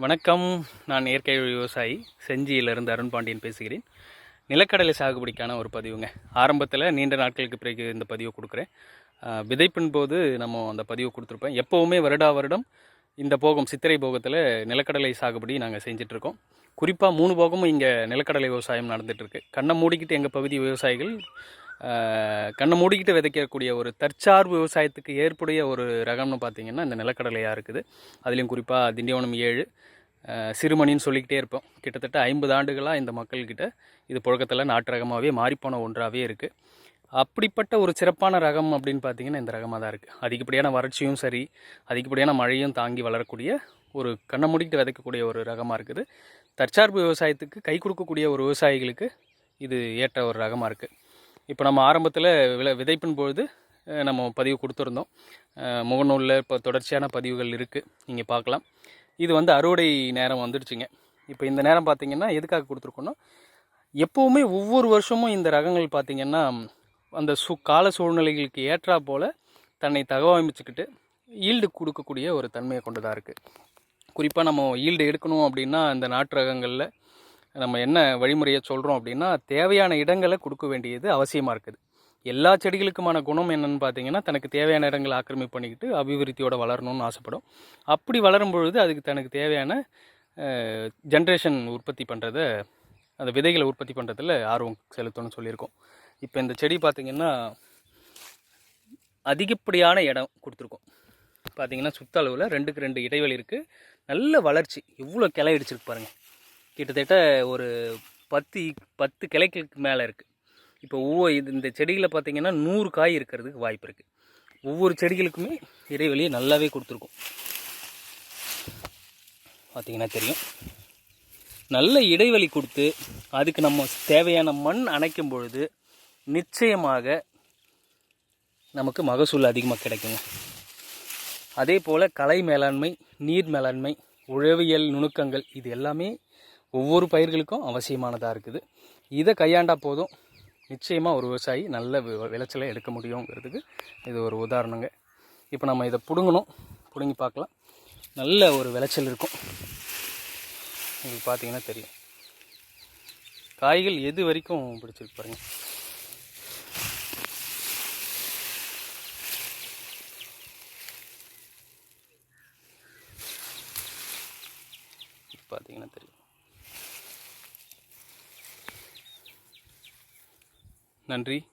வணக்கம். நான் இயற்கை விவசாயி செஞ்சியிலிருந்து அருண் பாண்டியன் பேசுகிறேன். நிலக்கடலை சாகுபடிக்கான ஒரு பதிவுங்க. ஆரம்பத்தில் நீண்ட நாட்களுக்கு பிறகு இந்த பதிவை கொடுக்குறேன். விதைப்பின் போது நம்ம அந்த பதிவை கொடுத்துருப்பேன் எப்போவுமே வருடா வருடம் இந்த போகம் சித்திரை போகத்தில் நிலக்கடலை சாகுபடி நாங்கள் செஞ்சிட்ருக்கோம் குறிப்பாக மூணு போகமும் இங்கே நிலக்கடலை விவசாயம் நடந்துகிட்ருக்கு கண்ணை மூடிக்கிட்டு எங்கள் பகுதி விவசாயிகள் கண்ணை மூடிக்கிட்டு விதைக்கக்கூடிய ஒரு தற்சார்பு விவசாயத்துக்கு ஏற்புடைய ஒரு ரகம்னு பார்த்திங்கன்னா இந்த நிலக்கடலையாக இருக்குது. அதுலேயும் குறிப்பாக திண்டிவனம் ஏழு சிறுமணின்னு சொல்லிக்கிட்டே இருப்போம். கிட்டத்தட்ட ஐம்பது ஆண்டுகளாக இந்த மக்கள்கிட்ட இது புழக்கத்தில் நாட்டு ரகமாகவே மாறிப்போன ஒன்றாகவே இருக்குது அப்படிப்பட்ட ஒரு சிறப்பான ரகம் அப்படின்னு பார்த்தீங்கன்னா இந்த ரகமாக தான் இருக்குது அதிகப்படியான வறட்சியும் சரி அதிகப்படியான மழையும் தாங்கி வளரக்கூடிய ஒரு கண்ணை மூடிக்கிட்டு விதைக்கக்கூடிய ஒரு ரகமாக இருக்குது. தற்சார்பு விவசாயத்துக்கு கை கொடுக்கக்கூடிய ஒரு விவசாயிகளுக்கு இது ஏற்ற ஒரு ரகமாக இருக்குது இப்போ நம்ம ஆரம்பத்தில் விளை விதைப்பின் பொழுது நம்ம பதிவு கொடுத்துருந்தோம். முகநூலில் இப்போ தொடர்ச்சியான பதிவுகள் இருக்குது நீங்கள் பார்க்கலாம் இது வந்து அறுவடை நேரம் வந்துடுச்சுங்க. இப்போ இந்த நேரம் பார்த்தீங்கன்னா எதுக்காக கொடுத்துருக்கோன்னா எப்போவுமே ஒவ்வொரு வருஷமும் இந்த ரகங்கள் பார்த்தீங்கன்னா அந்த சு கால சூழ்நிலைகளுக்கு ஏற்றா போல் தன்னை தகவமைச்சுக்கிட்டு ஈல்டு கொடுக்கக்கூடிய ஒரு தன்மையை கொண்டதாக இருக்குது குறிப்பாக நம்ம ஈல்டு எடுக்கணும் அப்படின்னா இந்த நாட்டு ரகங்களில் நம்ம என்ன வழிமுறையை சொல்கிறோம் அப்படின்னா தேவையான இடங்களை கொடுக்க வேண்டியது அவசியமாக இருக்குது. எல்லா செடிகளுக்குமான குணம் என்னென்னு பார்த்தீங்கன்னா தனக்கு தேவையான இடங்களை ஆக்கிரமிப்பு பண்ணிக்கிட்டு அபிவிருத்தியோட வளரணும்னு ஆசைப்படும். அப்படி வளரும் பொழுது அதுக்கு தனக்கு தேவையான ஜென்ரேஷன் உற்பத்தி பண்ணுறத அந்த விதைகளை உற்பத்தி பண்ணுறதுல ஆர்வம் செலுத்தணும்னு சொல்லியிருக்கோம். இப்போ இந்த செடி பார்த்திங்கன்னா அதிகப்படியான இடம் கொடுத்துருக்கோம். பார்த்தீங்கன்னா சுத்த அளவில் ரெண்டுக்கு ரெண்டு இடைவெளி இருக்குது நல்ல வளர்ச்சி. இவ்வளோ கிளை அடிச்சிருக்கு பாருங்கள் கிட்டத்தட்ட ஒரு பத்து பத்து கிளைகளுக்கு மேலே இருக்குது இப்போ ஒவ்வொரு இது இந்த செடியில் பார்த்திங்கன்னா நூறு காய் இருக்கிறதுக்கு வாய்ப்பு இருக்குது ஒவ்வொரு செடிகளுக்குமே இடைவெளியை நல்லாவே கொடுத்துருக்கும். பார்த்தீங்கன்னா தெரியும். நல்ல இடைவெளி கொடுத்து அதுக்கு நம்ம தேவையான மண் அணைக்கும் பொழுது நிச்சயமாக நமக்கு மகசூல் அதிகமாக கிடைக்குங்க. அதே போல் கலை மேலாண்மை நீர் மேலாண்மை உழவியல் நுணுக்கங்கள் இது எல்லாமே ஒவ்வொரு பயிர்களுக்கும் அவசியமானதாக இருக்குது. இதை கையாண்டா போதும். நிச்சயமாக ஒரு விவசாயி நல்ல விளைச்சலை எடுக்க முடியுங்கிறதுக்கு இது ஒரு உதாரணங்க. இப்போ நம்ம இதை பிடுங்கணும். பிடுங்கி பார்க்கலாம் நல்ல ஒரு விளைச்சல் இருக்கும். உங்களுக்கு பார்த்தீங்கன்னா தெரியும். காய்கள் எது வரைக்கும் பிடிச்சிருக்கு பாருங்க. பார்த்தீங்கன்னா தெரியும். நன்றி.